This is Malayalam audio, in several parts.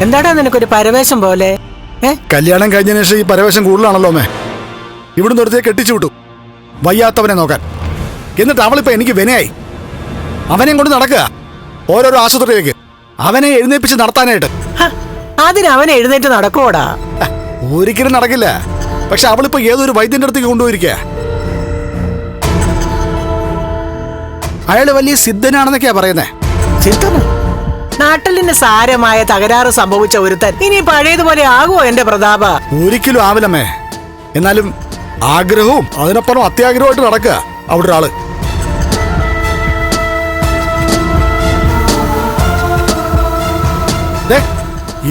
എന്താടാ നിനക്കൊരു പരവേശം പോലെ? കല്യാണം കഴിഞ്ഞതിന് ശേഷം ഈ പരവേശം കൂടുതലാണല്ലോ അമ്മേ. ഇവിടുന്ന് ഒരുത്തേ കെട്ടിച്ചു വിട്ടു. വയ്യാത്തവനെ നോക്കാൻ. എന്നിട്ട് അവളിപ്പോ എനിക്ക് വിനയായി. അവനെയും കൊണ്ട് നടക്കുക. ഓരോരോ ആശുപത്രിയിലേക്ക്. അവനെ എഴുന്നേപ്പിച്ച് നടത്താനായിട്ട്. അതിന് അവനെ എഴുന്നേറ്റ് നടക്കോടാ ഒരിക്കലും നടക്കില്ല. പക്ഷെ അവളിപ്പോ ഏതൊരു വൈദ്യന്റെ അടുത്തേക്ക് കൊണ്ടുപോയിരിക്കുക അയാൾ വലിയ സിദ്ധനാണെന്നൊക്കെയാ പറയുന്നേ. ചിത്തമോ നാട്ടിലിന് സാരമായ തകരാറ് സംഭവിച്ച ഒരുത്തൻ. ഇനി പഴയതുപോലെ ആകുമോ എന്റെ പ്രതാപ? ഒരിക്കലും ആവില്ലമ്മേ. എന്നാലും ആഗ്രഹവും അതിനപ്പുറം അത്യാഗ്രഹമായിട്ട് നടക്കുക അവിടെ ഒരാൾ ദേ,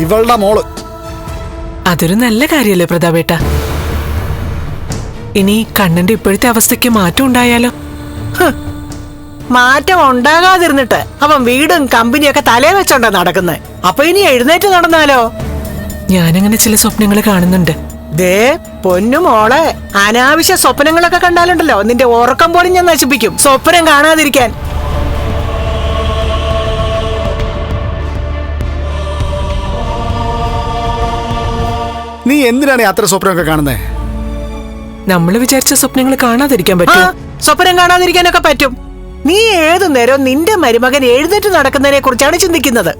ഇവളുടെ മോൾ. അതൊരു നല്ല കാര്യല്ലേ പ്രതാപേട്ട. ഇനി കണ്ണന്റെ ഇപ്പോഴത്തെ അവസ്ഥയ്ക്ക് മാറ്റം ഉണ്ടായാലോ? ഹ്, മാറ്റം ഉണ്ടാകാതിരുന്നിട്ട് അവൻ വീടും കമ്പനിയൊക്കെ തലേ വെച്ചോണ്ടാ നടക്കുന്നത് അപ്പൊ ഇനി എഴുന്നേറ്റ് നടന്നാലോ? ഞാനങ്ങനെ ചില സ്വപ്നങ്ങൾ കാണുന്നുണ്ട്. ദേ പൊന്നു മോളെ അനാവശ്യ സ്വപ്നങ്ങളൊക്കെ കണ്ടാലുണ്ടല്ലോ. നിന്റെ ഉറക്കം പോലും ഞാൻ നശിപ്പിക്കും. സ്വപ്നം കാണാതിരിക്കാൻ. നീ എന്തിനാണ് യാത്ര സ്വപ്നമൊക്കെ കാണുന്നത് നമ്മൾ വിചാരിച്ച സ്വപ്നങ്ങൾ കാണാതിരിക്കാൻ പറ്റും സ്വപ്നം കാണാതിരിക്കാനൊക്കെ പറ്റും. നീ ഏതു നേരം നിന്റെ മരുമകൻ എഴുന്നേറ്റ് നടക്കുന്നതിനെ കുറിച്ചാണ് ചിന്തിക്കുന്നത്.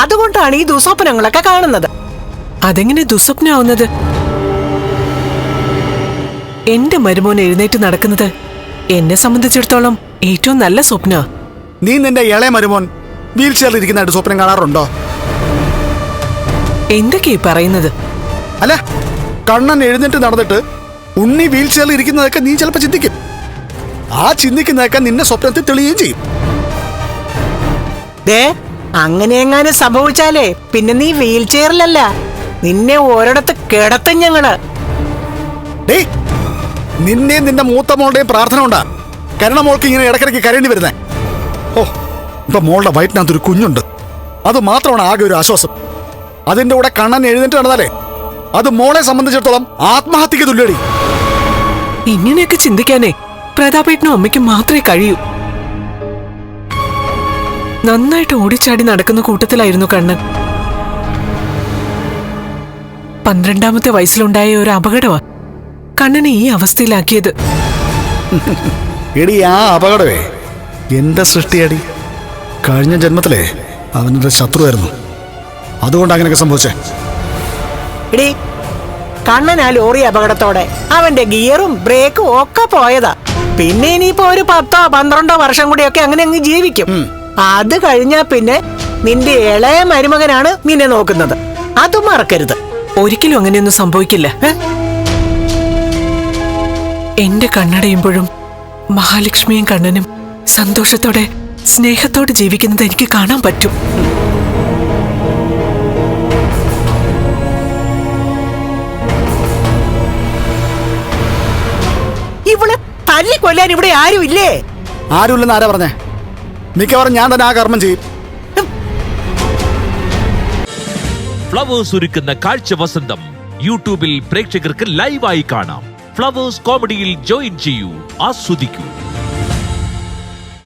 അതുകൊണ്ടാണ് ഈ ദുസ്വപ്നങ്ങളൊക്കെ കാണുന്നത്. അതെങ്ങനെ ദുസ്വപ്നാവുന്നത്? എന്റെ മരുമോൻ എഴുന്നേറ്റ് നടക്കുന്നത് എന്നെ സംബന്ധിച്ചിടത്തോളം ഏറ്റവും നല്ല സ്വപ്ന. നീ നിന്റെ ഇളയ മരുമോൻ വീൽചെയറിൽ ഇരിക്കുന്നതായിട്ട് സ്വപ്നം കാണാറുണ്ടോ? എന്തൊക്കെയാ ഈ പറയുന്നത്? അല്ല കണ്ണൻ എഴുന്നേറ്റ് നടന്നിട്ട് ഉണ്ണി വീൽചെയറിൽ ഇരിക്കുന്നതൊക്കെ നീ ചിലപ്പോൾ ചിന്തിക്കും. ആ ചിന്തിക്കുന്നതൊക്കെ നിന്നെ സ്വപ്നത്തിൽ തെളിയുകയും ചെയ്യും. ദേ അങ്ങനെ എങ്ങാനും സംഭവിച്ചാലേ പിന്നെ നീ വീൽ ചെയറിലല്ല. നിന്നെ ഒരിടത്ത് കിടത്തും ഞങ്ങൾ. ഡേ നിന്നെയും നിന്റെ മൂത്ത മോളുടെയും പ്രാർത്ഥന ഉണ്ടാ കരണ മോൾക്ക് ഇങ്ങനെ ഇടക്കിടയ്ക്ക് കരയേണ്ടി വരുന്നേ. ഓ ഇപ്പൊ മോളുടെ വയറ്റിനകത്തൊരു കുഞ്ഞുണ്ട്. അത് മാത്രമാണ് ആകെ ഒരു ആശ്വാസം. അതിന്റെ കൂടെ കണ്ണൻ എഴുന്നേറ്റ് നടന്നാലേ അത് മോളെ സംബന്ധിച്ചിടത്തോളം ആത്മഹത്യക്ക് തുല്യടി. ഇങ്ങനെയൊക്കെ ചിന്തിക്കാനേ പ്രതാപേട്ടനും അമ്മയ്ക്കും മാത്രമേ കഴിയൂ. നന്നായിട്ട് ഓടിച്ചാടി നടക്കുന്ന കൂട്ടത്തിലായിരുന്നു കണ്ണൻ. പന്ത്രണ്ടാമത്തെ വയസ്സിലുണ്ടായ ഒരു അപകടമാ കണ്ണനെ ഈ അവസ്ഥയിലാക്കിയത്. എടി ആ അപകടമേ. എന്റെ സൃഷ്ടിയടി. കഴിഞ്ഞ ജന്മത്തിലെ അവനൊരു ശത്രുവായിരുന്നു. അതുകൊണ്ട് അങ്ങനെയൊക്കെ സംഭവിച്ചേ. എടി കണ്ണൻ ആ ലോറി അപകടത്തോടെ അവന്റെ ഗിയറും ബ്രേക്കും ഒക്കെ പോയതാ. പിന്നെ ഇനിയിപ്പോ ഒരു പത്തോ പന്ത്രണ്ടോ വർഷം കൂടിയൊക്കെ അങ്ങനെ അങ്ങ് ജീവിക്കും. അത് കഴിഞ്ഞാ പിന്നെ നിന്റെ ഇളയ മരുമകനാണ് നിന്നെ നോക്കുന്നത്. അതും മറക്കരുത്. ഒരിക്കലും അങ്ങനെയൊന്നും സംഭവിക്കില്ല. ഏ? എന്റെ കണ്ണടയുമ്പോഴും മഹാലക്ഷ്മിയും കണ്ണനും സന്തോഷത്തോടെ സ്നേഹത്തോടെ ജീവിക്കുന്നത് എനിക്ക് കാണാൻ പറ്റും. തല്ലിക്കൊല്ലാൻ ഇവിടെ ആരും ഇല്ലേ ആരുമില്ലെന്ന് ആരാ പറഞ്ഞേ? മിക്കവാറും ഞാൻ തന്നെ ആ കർമ്മം ചെയ്യും. ഫ്ലവേഴ്സ് ഒരുക്കുന്ന കാഴ്ച വസന്തം യൂട്യൂബിൽ പ്രേക്ഷകർക്ക് ലൈവായി കാണാം. ഫ്ലവേഴ്സ് കോമഡിയിൽ ജോയിൻ ചെയ്യൂ ആസ്വദിക്കൂ.